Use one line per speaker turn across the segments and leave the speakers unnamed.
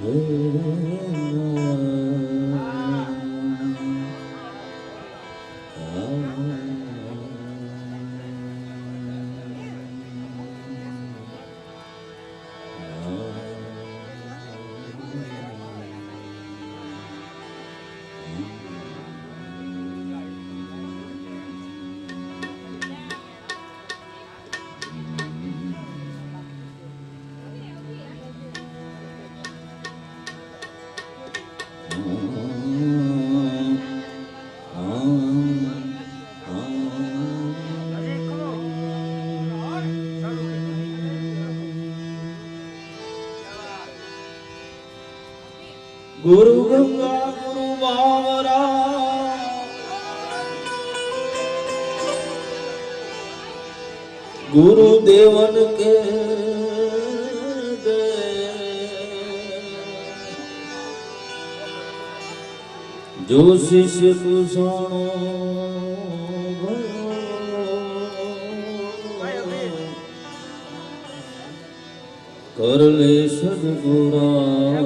Oh, oh, oh. ગુરુ ગંગા ગુરુ બાવરા ગુરુ દેવન કે દે જો શિષ્ય કુષાણો કર લે સદગુરાની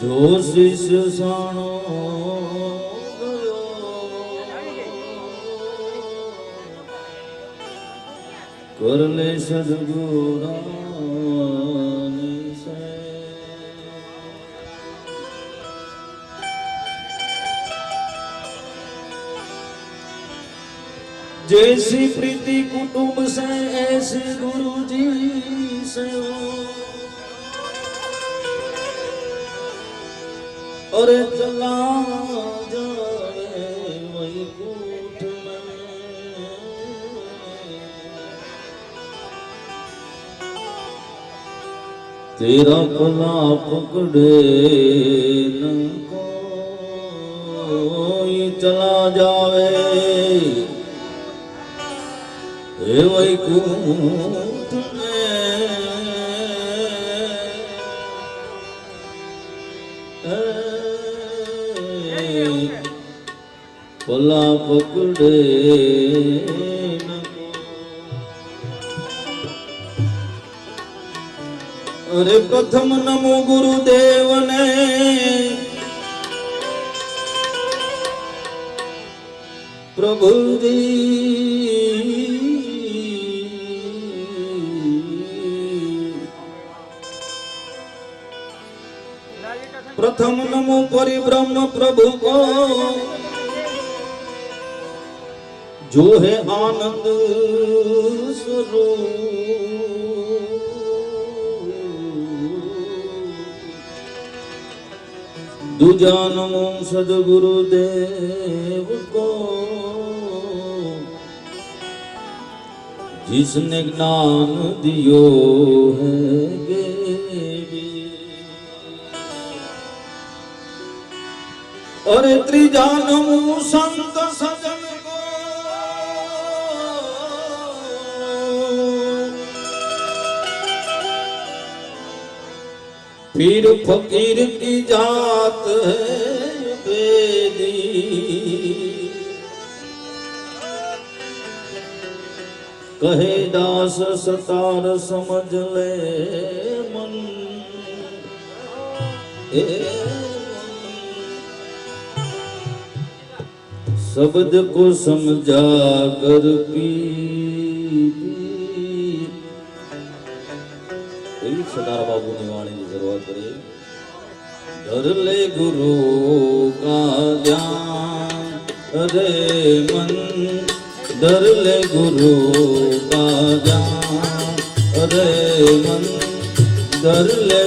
જો શિષ્ય સાણો કર લે સદગુરાની છે जैसी प्रीति कुटुंब से ऐसे गुरु जी से हो अरे चला जाए वैकुंठ में तेरा पला पकड़े न कोई चला जावे हे वैकुंठ ભલા પકડે અરે પ્રથમ નમો ગુરુદેવને પ્રભુજી પ્રથમ નમો પરિબ્રહ્મ પ્રભુ કો. जो है आनंद दूजा नमो सदगुरु देव को। जिसने ज्ञान दियो है और त्रिजा नमो संत सजन फिर फकीर की जात है बेदी। कहे दास सतार समझ ले मन। ए शब्द को समझा कर पी सदार बाबू निवाणी શરૂઆત કરીએ ધર લે ગુરુ કા ધ્યાન અરે મન ધર લે ગુરુ કા ધ્યાન અરે મન ધર લે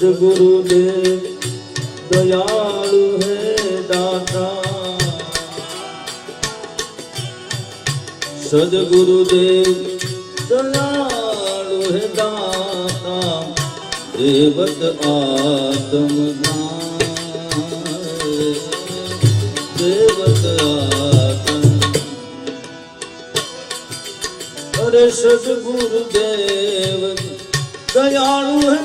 સદગુરુદેવ દયાળુ હે દાતા સદગુરુદેવ દયાળુ હે દાતા દેવત આત્મ દેવત આત્મ અરે સદગુરુદેવ દયાળુ હે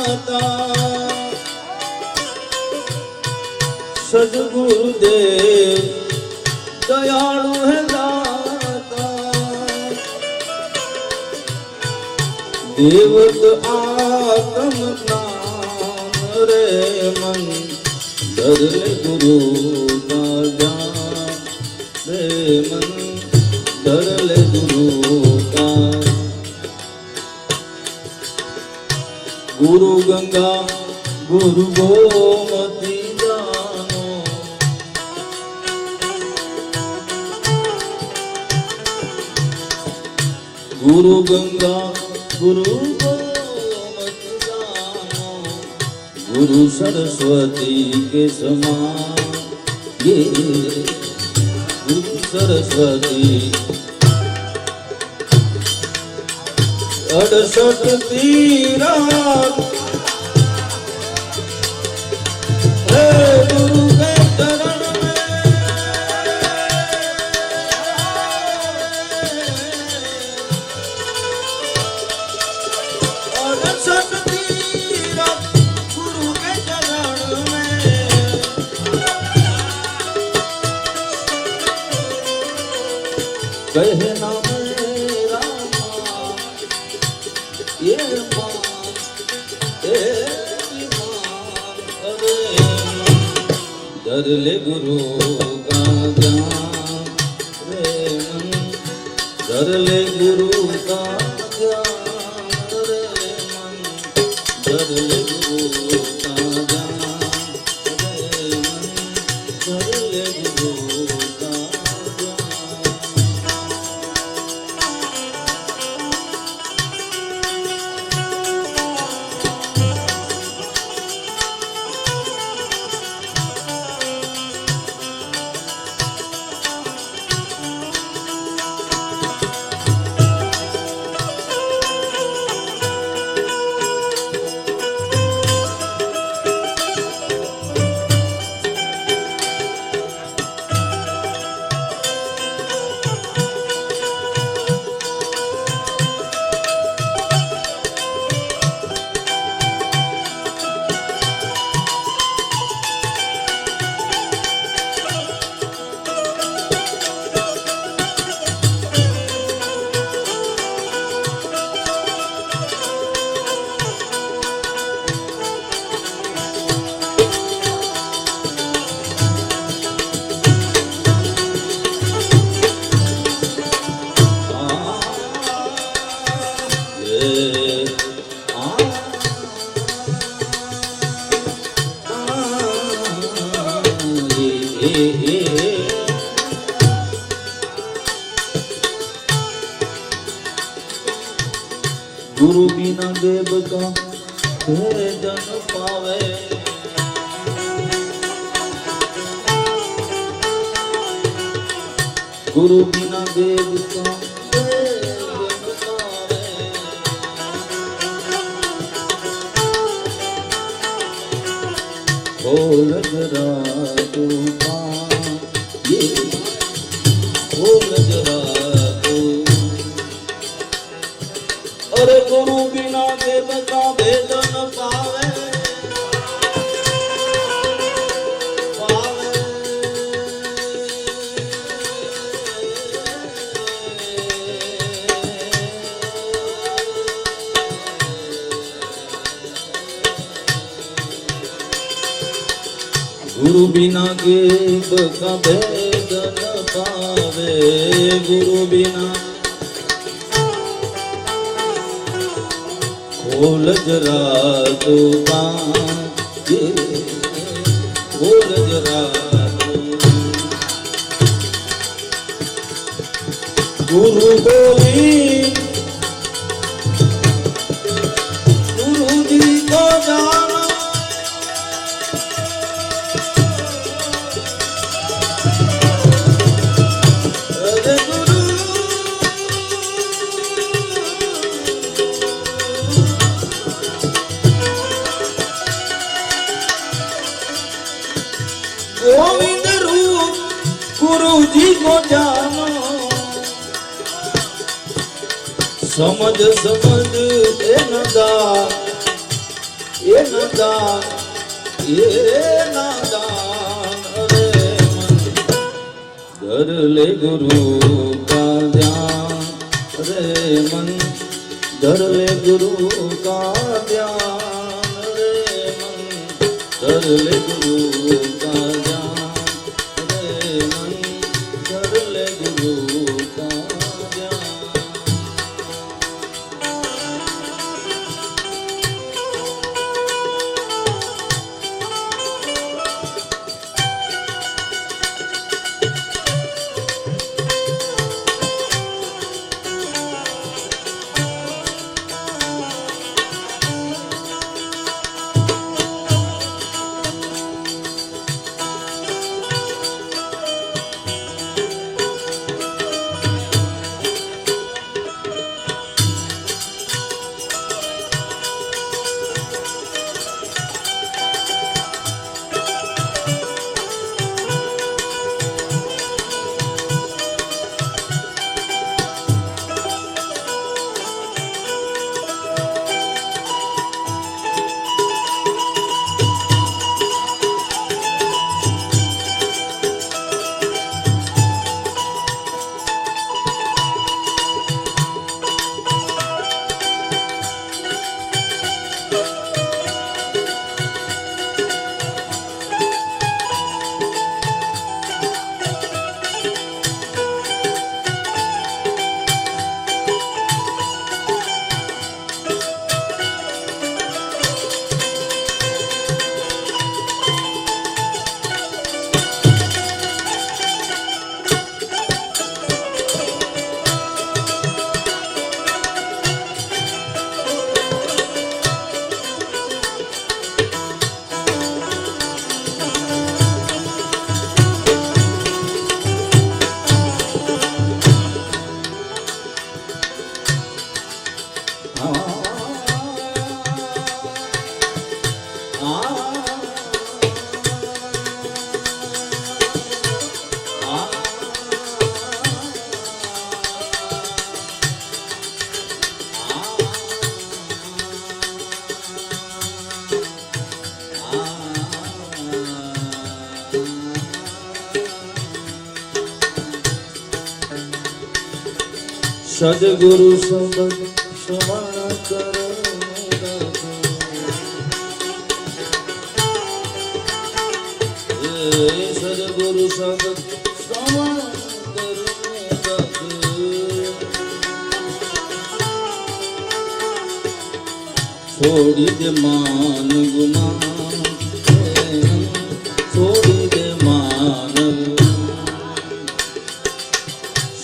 માતા સદગુરુદેવ દયાળુ હે દેવત આત્મ જ્ઞાન રે મન દર ગુરુ રે મન દર गुरु गंगा, गुरु गोमती जानो। गुरु गंगा, गुरु गोमती जानो। गुरु सरस्वती के समान ये गुरु सरस्वती અડસઠ તીરા હે કહે નામ દરલે ગુરુ ગાજા રે મન દરલે ગુરુ ભોલ જરા તુમા ભોલ જરા તું અરે ગુરુ બિના દેવતા ભેદ બિના ગીત કભે જન પાવે ગુરુ બિના ખોલ જરા તો પાંજે ખોલ જરા ગુરુ બોલ સમજ સમજ એ નદા એ નદા એ નદા દર લે ગુરુ કા ધ્યાન રે મન, દર લે ગુરુ કા ધ્યાન રે મન, દર ગુરુ સદગુરુ સંબંધ છોડી દે માન ગુમાન છોડી માન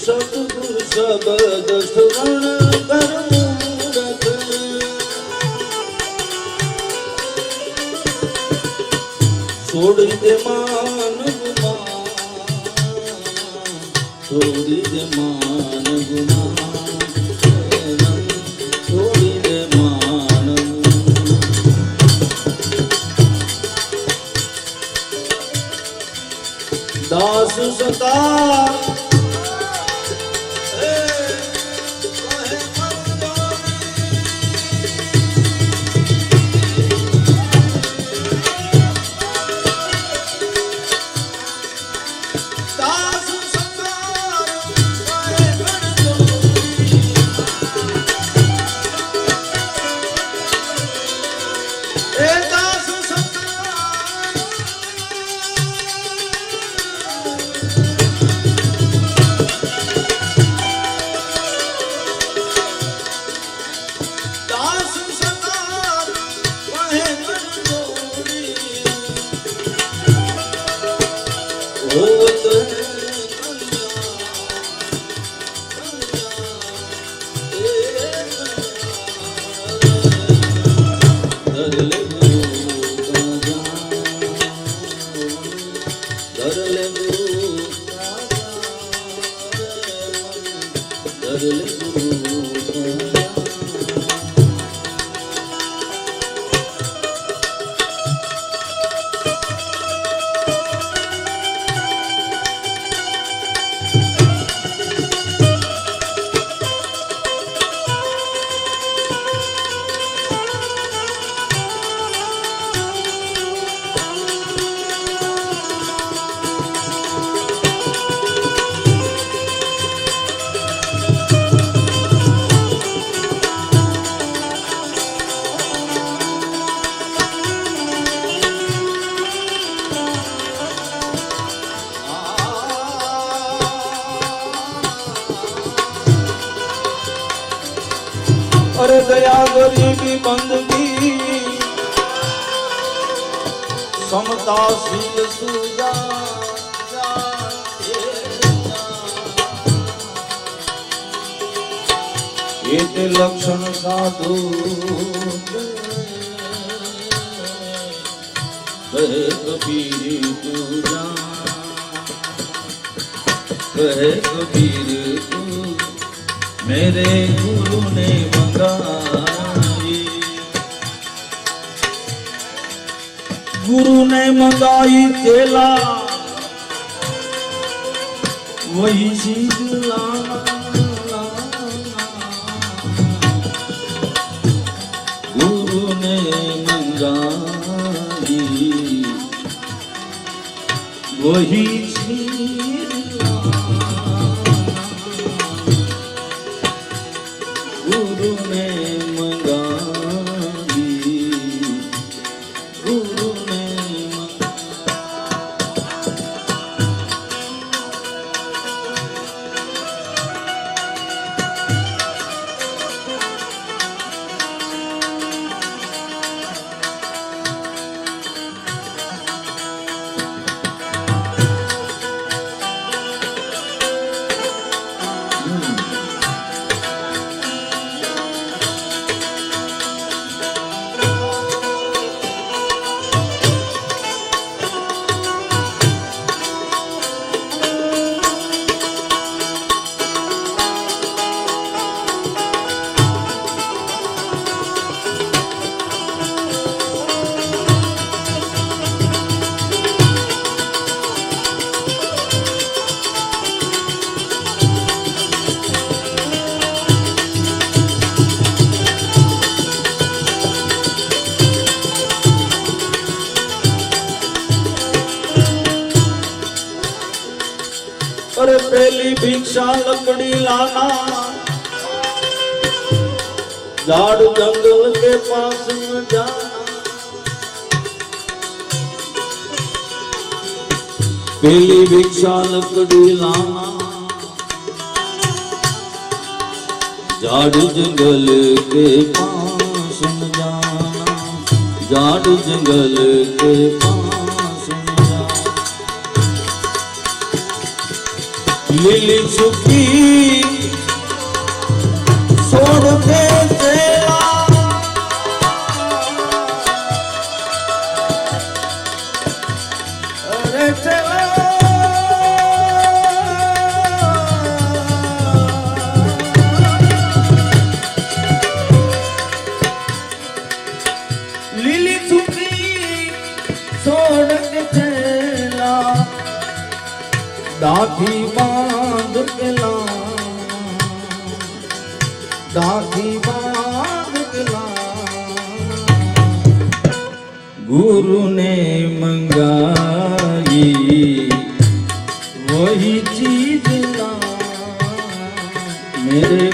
સદગુરુ શબ્દ છોડી દે સમતા શીલ સુજા એ તે લક્ષણ સાધુ કહે કબીર તું કહે કબીર તું મેરે ગુરુ ને મંગાઈ ગુરુ ને મંગાઈ તેલા વહી ચીજ લાના ગુરુ ને મંગાઈ. વહી લકડી લાના. ઝાડ જંગલ કે પાસ ન જાના. પેલી ભિક્ષા લકડી લાના. ઝાડ જંગલ કે પાસ ન જંગલ કે પાસ ലിലി ചുക്കി ગુરુને મંગાઈ વહી ચીજ મેરે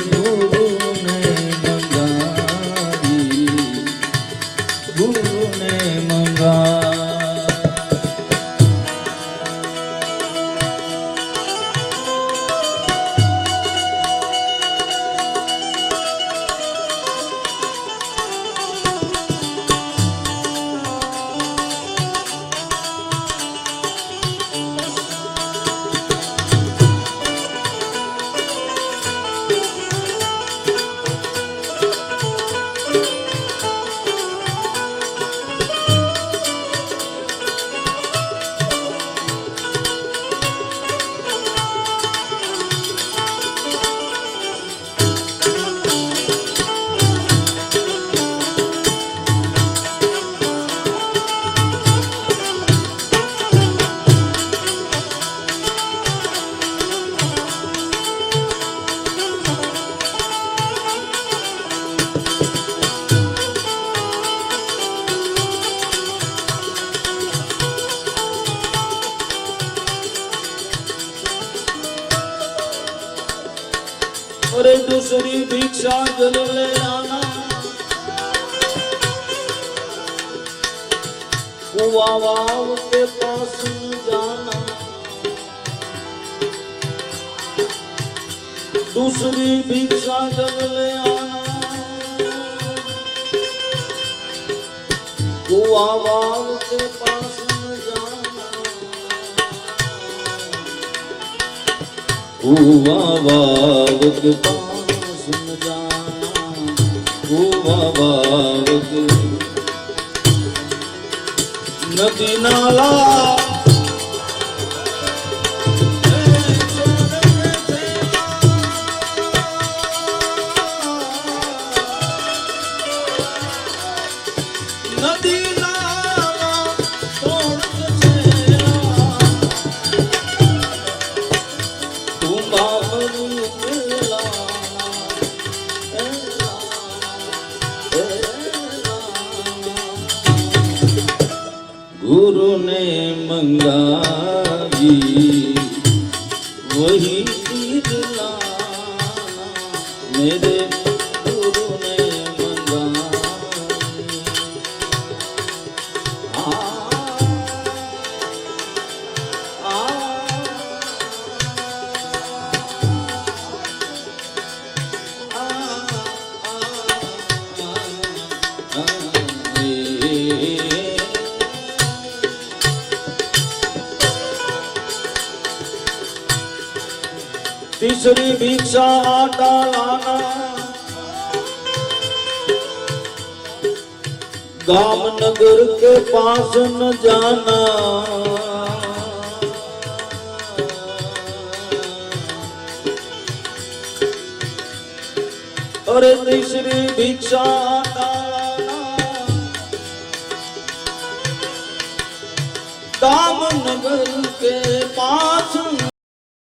कुआ के पास जाना दूसरी भिक्षा जब ले आना कुआ के पास जाना कुआ के पास নালা શ્રી ભિક્ષા આટાલાના ગામનગર કે પાસ ન જાના અરે શ્રી ભિક્ષા ગામનગર કે પાસ